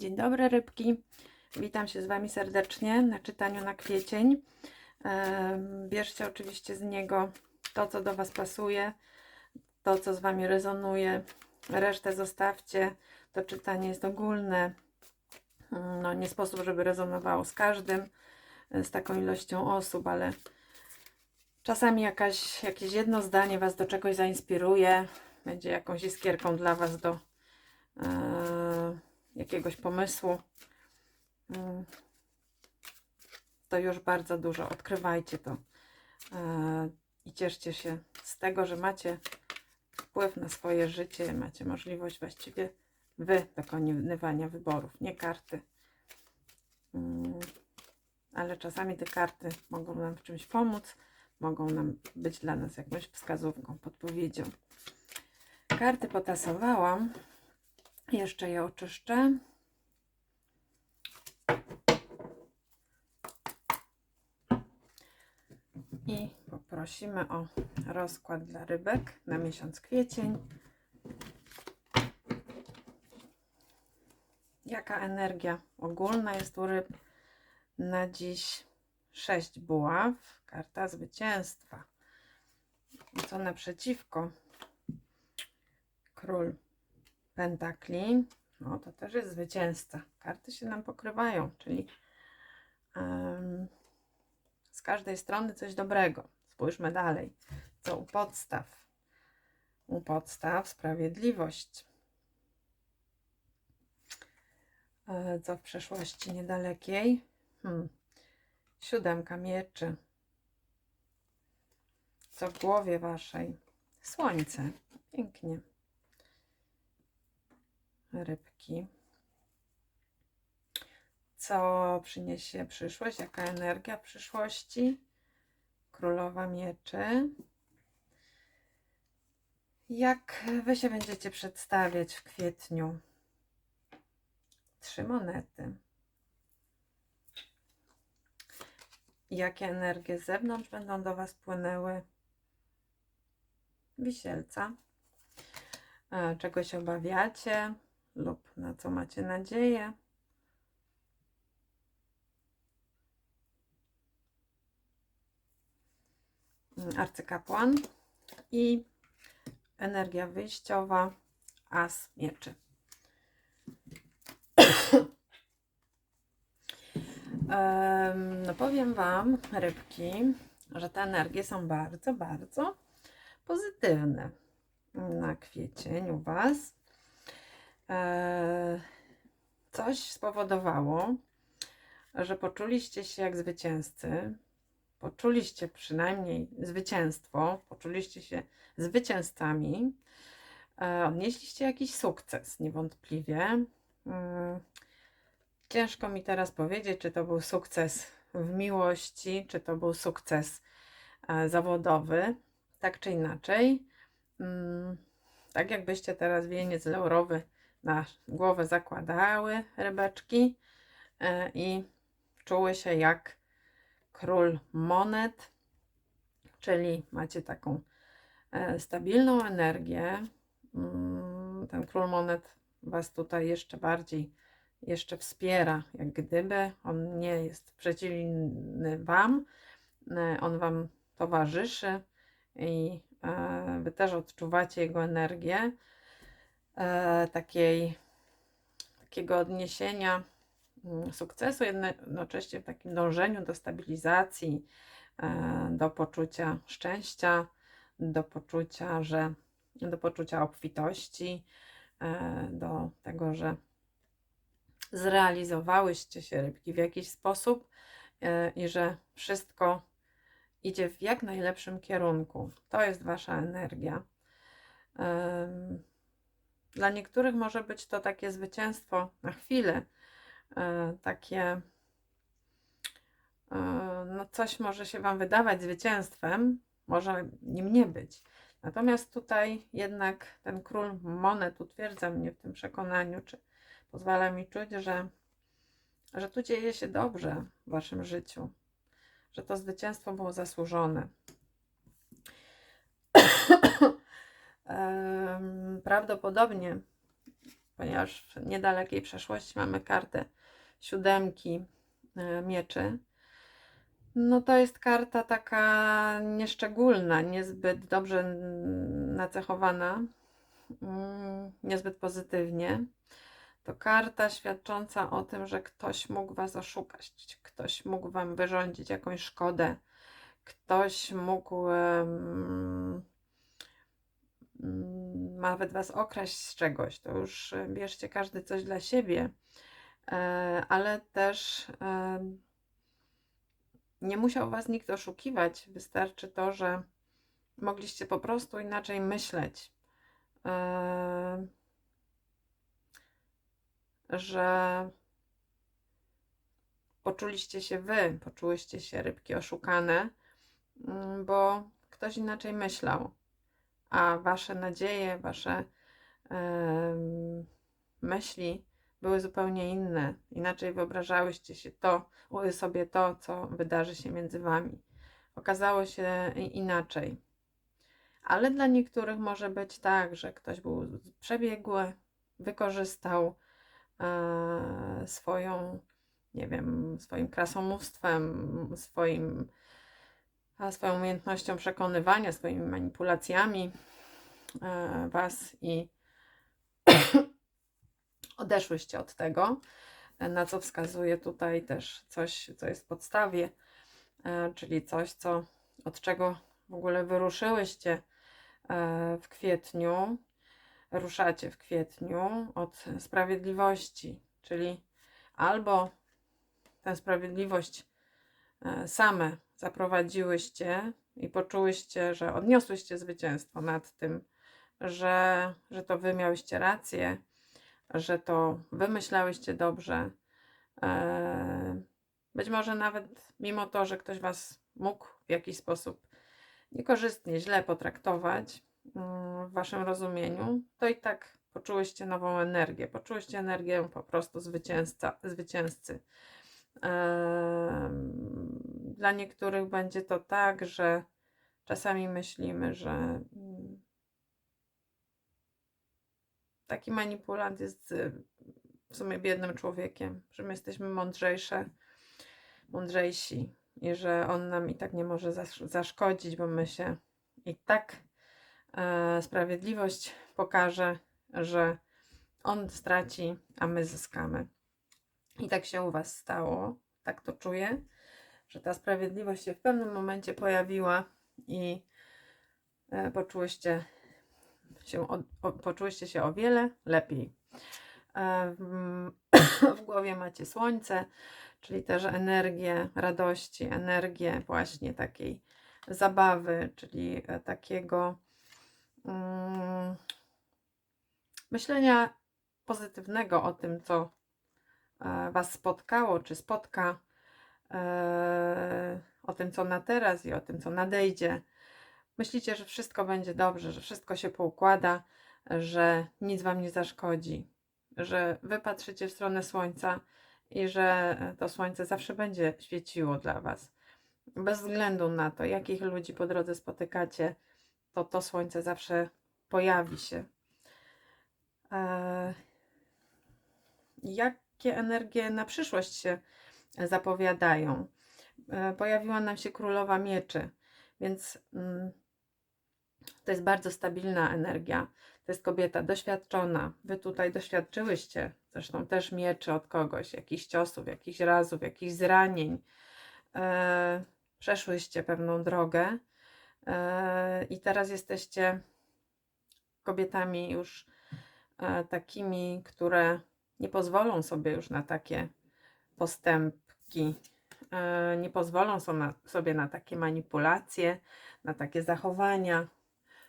Dzień dobry rybki. Witam się z Wami serdecznie na czytaniu na kwiecień. Bierzcie oczywiście z niego to, co do Was pasuje, to, co z Wami rezonuje. Resztę zostawcie. To czytanie jest ogólne. Mm, No, nie sposób, żeby rezonowało z każdym, z taką ilością osób, ale czasami jakaś, jakieś jedno zdanie Was do czegoś zainspiruje. Będzie jakąś iskierką dla Was do e, jakiegoś pomysłu. Mm. To już bardzo dużo. Odkrywajcie to e, i cieszcie się z tego, że macie wpływ na swoje życie, macie możliwość właściwie wy dokonywania wyborów, nie karty. Mm. Ale czasami te karty mogą nam w czymś pomóc, mogą nam być dla nas jakąś wskazówką, podpowiedzią. Karty potasowałam. Jeszcze je oczyszczę. I poprosimy o rozkład dla rybek na miesiąc kwiecień. Jaka energia ogólna jest u ryb na dziś? 6 buław, karta zwycięstwa. Co naprzeciwko? Król pentakli. No to też jest zwycięzca. Karty się nam pokrywają, czyli em, z każdej strony coś dobrego. Spójrzmy dalej. Co u podstaw? U podstaw sprawiedliwość. E, Co w przeszłości niedalekiej? Hmm. Siódemka mieczy. Co w głowie waszej? Słońce. Pięknie. Rybki. Co przyniesie przyszłość? Jaka energia w przyszłości? Królowa mieczy. Jak wy się będziecie przedstawiać w kwietniu? Trzy monety. Jakie energie z zewnątrz będą do Was płynęły? Wisielca. E, Czego się obawiacie lub na co macie nadzieję? Arcykapłan i energia wyjściowa As mieczy. No powiem Wam, rybki, że te energie są bardzo, bardzo pozytywne na kwiecień u Was. E, Coś spowodowało, że poczuliście się jak zwycięzcy, poczuliście przynajmniej zwycięstwo, poczuliście się zwycięzcami, e, odnieśliście jakiś sukces niewątpliwie. Mm, Ciężko mi teraz powiedzieć, czy to był sukces w miłości, czy to był sukces e, zawodowy, tak czy inaczej. Mm, tak jakbyście teraz wieniec laurowy na głowę zakładały rybeczki e, i czuły się jak król monet, czyli macie taką e, stabilną energię. Mm, Ten król monet Was tutaj jeszcze bardziej jeszcze wspiera, jak gdyby on nie jest przeciwny Wam, e, on Wam towarzyszy i Wy też odczuwacie jego energię takiej, takiego odniesienia mm, sukcesu, jednocześnie w takim dążeniu do stabilizacji, e, do poczucia szczęścia, do poczucia, że do poczucia obfitości, e, do tego, że zrealizowałyście się rybki w jakiś sposób e, i że wszystko idzie w jak najlepszym kierunku. To jest wasza energia. Dla niektórych może być to takie zwycięstwo na chwilę, e, takie e, no coś może się wam wydawać zwycięstwem, może nim nie być. Natomiast tutaj jednak ten król monet utwierdza mnie w tym przekonaniu, czy pozwala mi czuć, że, że tu dzieje się dobrze w waszym życiu, że to zwycięstwo było zasłużone. Prawdopodobnie ponieważ w niedalekiej przeszłości mamy kartę siódemki e, mieczy. No to jest karta taka nieszczególna, niezbyt dobrze nacechowana, mm, niezbyt pozytywnie. To karta świadcząca o tym, że ktoś mógł Was oszukać, ktoś mógł Wam wyrządzić jakąś szkodę, ktoś mógł mm, nawet Was okraść z czegoś. To już e, bierzcie każdy coś dla siebie, e, ale też nie musiał Was nikt oszukiwać. Wystarczy to, że mogliście po prostu inaczej myśleć. E, że poczuliście się wy, poczułyście się rybki oszukane, mm, bo ktoś inaczej myślał, a wasze nadzieje, wasze em, myśli były zupełnie inne. Inaczej wyobrażałyście się to, sobie to, co wydarzy się między wami. Okazało się inaczej. Ale dla niektórych może być tak, że ktoś był przebiegły, wykorzystał e, swoją, nie wiem, swoim krasomóstwem, swoim, a swoją umiejętnością przekonywania, swoimi manipulacjami e, was i odeszłyście od tego, na co wskazuje tutaj też coś, co jest w podstawie, e, czyli coś, co, od czego w ogóle wyruszyłyście e, w kwietniu, ruszacie w kwietniu od sprawiedliwości, czyli albo tę sprawiedliwość same zaprowadziłyście i poczułyście, że odniosłyście zwycięstwo nad tym, że, że to wy miałyście rację, że to wy myślałyście dobrze. E, Być może nawet mimo to, że ktoś was mógł w jakiś sposób niekorzystnie, źle potraktować, mm, w waszym rozumieniu, to i tak poczułyście nową energię. Poczułyście energię po prostu zwycięzca, zwycięzcy. Dla niektórych będzie to tak, że czasami myślimy, że mm, taki manipulant jest y, w sumie biednym człowiekiem, że my jesteśmy mądrzejsze, mądrzejsi i że on nam i tak nie może zasz- zaszkodzić, bo my się i tak e, sprawiedliwość pokaże, że on straci, a my zyskamy. I tak się u Was stało, tak to czuję, że ta sprawiedliwość się w pewnym momencie pojawiła i e, poczułyście się, o, poczułyście się o wiele lepiej. E, w, głowie macie słońce, czyli też energię radości, energię właśnie takiej zabawy, czyli e, takiego mm, myślenia pozytywnego o tym, co Was spotkało, czy spotka, e, o tym, co na teraz i o tym, co nadejdzie. Myślicie, że wszystko będzie dobrze, że wszystko się poukłada, że nic Wam nie zaszkodzi, że Wy patrzycie w stronę słońca i że to słońce zawsze będzie świeciło dla Was. Bez względu na to, jakich ludzi po drodze spotykacie, to to słońce zawsze pojawi się. Eee, jakie energie na przyszłość się zapowiadają? E, pojawiła nam się królowa mieczy, więc mm, to jest bardzo stabilna energia. To jest kobieta doświadczona. Wy tutaj doświadczyłyście zresztą też mieczy od kogoś, jakichś ciosów, jakichś razów, jakichś zranień. E, przeszłyście pewną drogę e, i teraz jesteście kobietami już takimi, które nie pozwolą sobie już na takie postępki, e, nie pozwolą sobie na takie manipulacje, na takie zachowania,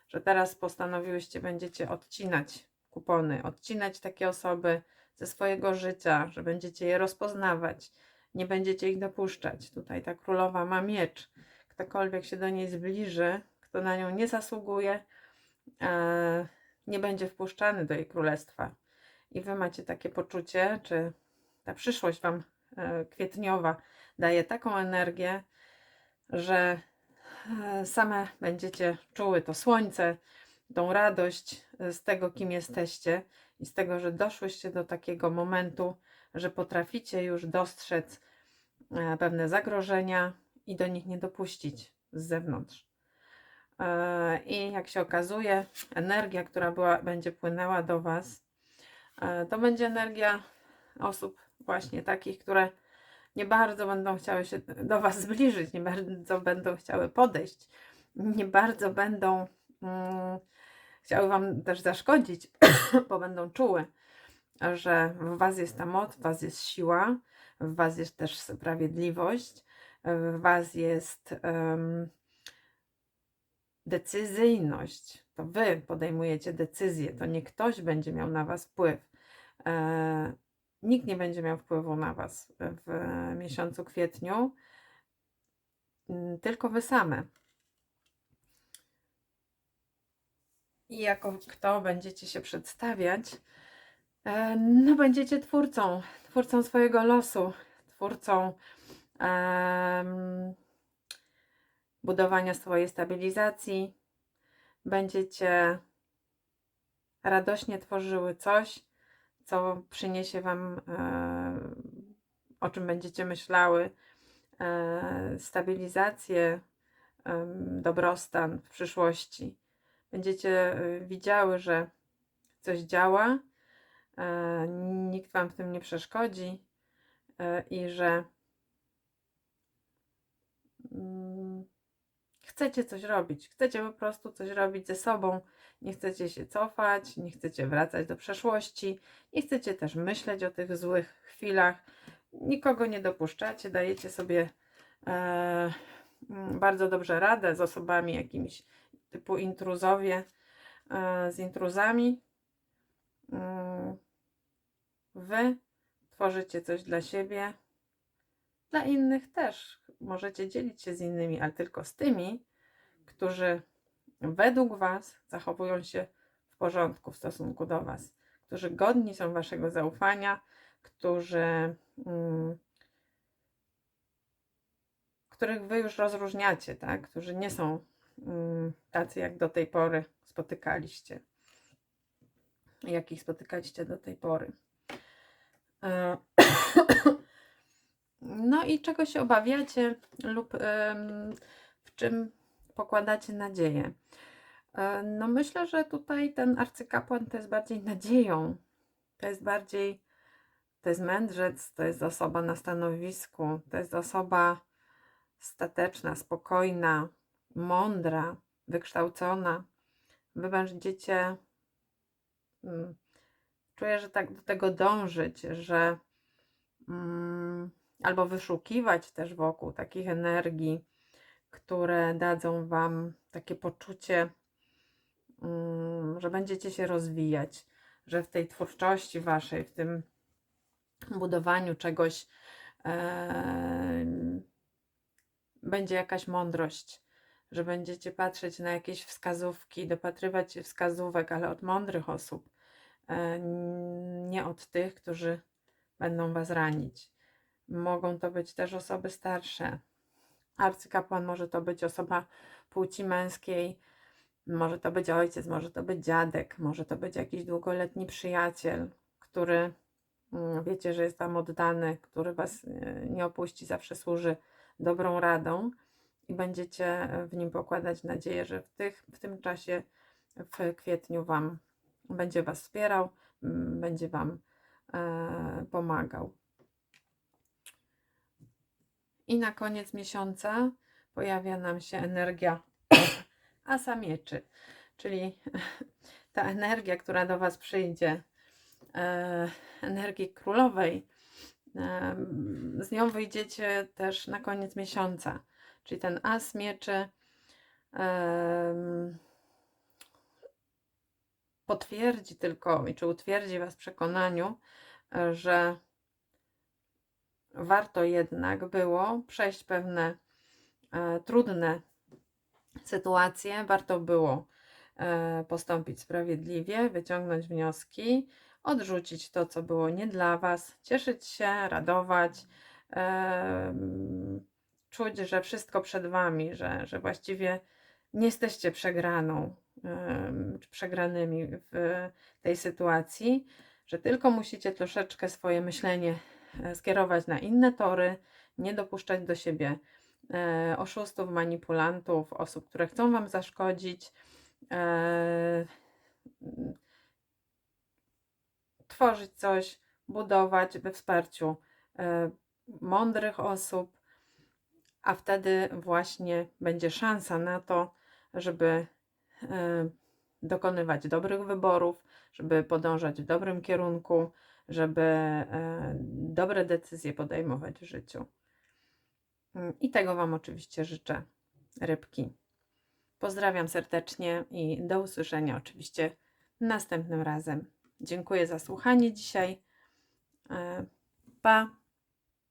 że teraz postanowiłyście, będziecie odcinać kupony, odcinać takie osoby ze swojego życia, że będziecie je rozpoznawać, nie będziecie ich dopuszczać. Tutaj ta królowa ma miecz. Ktokolwiek się do niej zbliży, kto na nią nie zasługuje, e, nie będzie wpuszczany do jej królestwa. I wy macie takie poczucie, czy ta przyszłość wam e, kwietniowa daje taką energię, że e, same będziecie czuły to słońce, tą radość z tego, kim jesteście i z tego, że doszłyście do takiego momentu, że potraficie już dostrzec e, pewne zagrożenia i do nich nie dopuścić z zewnątrz. E, I jak się okazuje, energia, która była, będzie płynęła do Was, e, to będzie energia osób właśnie takich, które nie bardzo będą chciały się do Was zbliżyć, nie bardzo będą chciały podejść, nie bardzo będą mm, chciały Wam też zaszkodzić, bo będą czuły, że w Was jest ta moc, w Was jest siła, w Was jest też sprawiedliwość, w Was jest um, decyzyjność. To Wy podejmujecie decyzje, to nie ktoś będzie miał na Was wpływ. E, nikt nie będzie miał wpływu na Was w miesiącu kwietniu, mm, tylko Wy same. I jako kto będziecie się przedstawiać, e, no będziecie twórcą, twórcą swojego losu, twórcą um, budowania swojej stabilizacji. Będziecie radośnie tworzyły coś, co przyniesie Wam, e, o czym będziecie myślały, e, stabilizację, e, dobrostan w przyszłości. Będziecie widziały, że coś działa, nikt Wam w tym nie przeszkodzi i że chcecie coś robić. Chcecie po prostu coś robić ze sobą. Nie chcecie się cofać, nie chcecie wracać do przeszłości, nie chcecie też myśleć o tych złych chwilach. Nikogo nie dopuszczacie, dajecie sobie e, mm, bardzo dobrze radę z osobami jakimiś typu intruzowie, e, z intruzami. Mm, wy tworzycie coś dla siebie, dla innych też. Możecie dzielić się z innymi, ale tylko z tymi, którzy według Was zachowują się w porządku w stosunku do Was, którzy godni są Waszego zaufania, którzy, mm, których Wy już rozróżniacie, tak? którzy nie są mm, tacy, jak do tej pory spotykaliście, jakich spotykaliście do tej pory. E, No i czego się obawiacie lub w czym pokładacie nadzieję? E, No myślę, że tutaj ten arcykapłan to jest bardziej nadzieją. To jest bardziej, to jest mędrzec, to jest osoba na stanowisku, to jest osoba stateczna, spokojna, mądra, wykształcona. Wy będziecie, mm, czuję, że tak do tego dążyć, że mm, albo wyszukiwać też wokół takich energii, które dadzą Wam takie poczucie, mm, że będziecie się rozwijać, że w tej twórczości Waszej, w tym budowaniu czegoś e, będzie jakaś mądrość, że będziecie patrzeć na jakieś wskazówki, dopatrywać się wskazówek, ale od mądrych osób, e, nie od tych, którzy będą Was ranić. Mogą to być też osoby starsze. Arcykapłan może to być osoba płci męskiej, może to być ojciec, może to być dziadek, może to być jakiś długoletni przyjaciel, który mm, wiecie, że jest Wam oddany, który Was e, nie opuści, zawsze służy dobrą radą i będziecie w nim pokładać nadzieję, że w, tych, w tym czasie, w kwietniu Wam będzie Was wspierał, będzie Wam e, pomagał. I na koniec miesiąca pojawia nam się energia asa mieczy, czyli ta energia, która do Was przyjdzie, e, energii królowej. E, z nią wyjdziecie też na koniec miesiąca, czyli ten as mieczy potwierdzi tylko, czy utwierdzi Was w przekonaniu, że warto jednak było przejść pewne e, trudne sytuacje, warto było e, postąpić sprawiedliwie, wyciągnąć wnioski, odrzucić to, co było nie dla Was, cieszyć się, radować, e, czuć, że wszystko przed Wami, że, że właściwie nie jesteście przegraną, czy przegranymi w tej sytuacji, że tylko musicie troszeczkę swoje myślenie skierować na inne tory, nie dopuszczać do siebie e, oszustów, manipulantów, osób, które chcą Wam zaszkodzić. E, m, tworzyć coś, budować we wsparciu e, mądrych osób, a wtedy właśnie będzie szansa na to, żeby e, dokonywać dobrych wyborów, żeby podążać w dobrym kierunku, żeby e, dobre decyzje podejmować w życiu. Mm, I tego Wam oczywiście życzę, rybki. Pozdrawiam serdecznie i do usłyszenia oczywiście następnym razem. Dziękuję za słuchanie dzisiaj. E, Pa!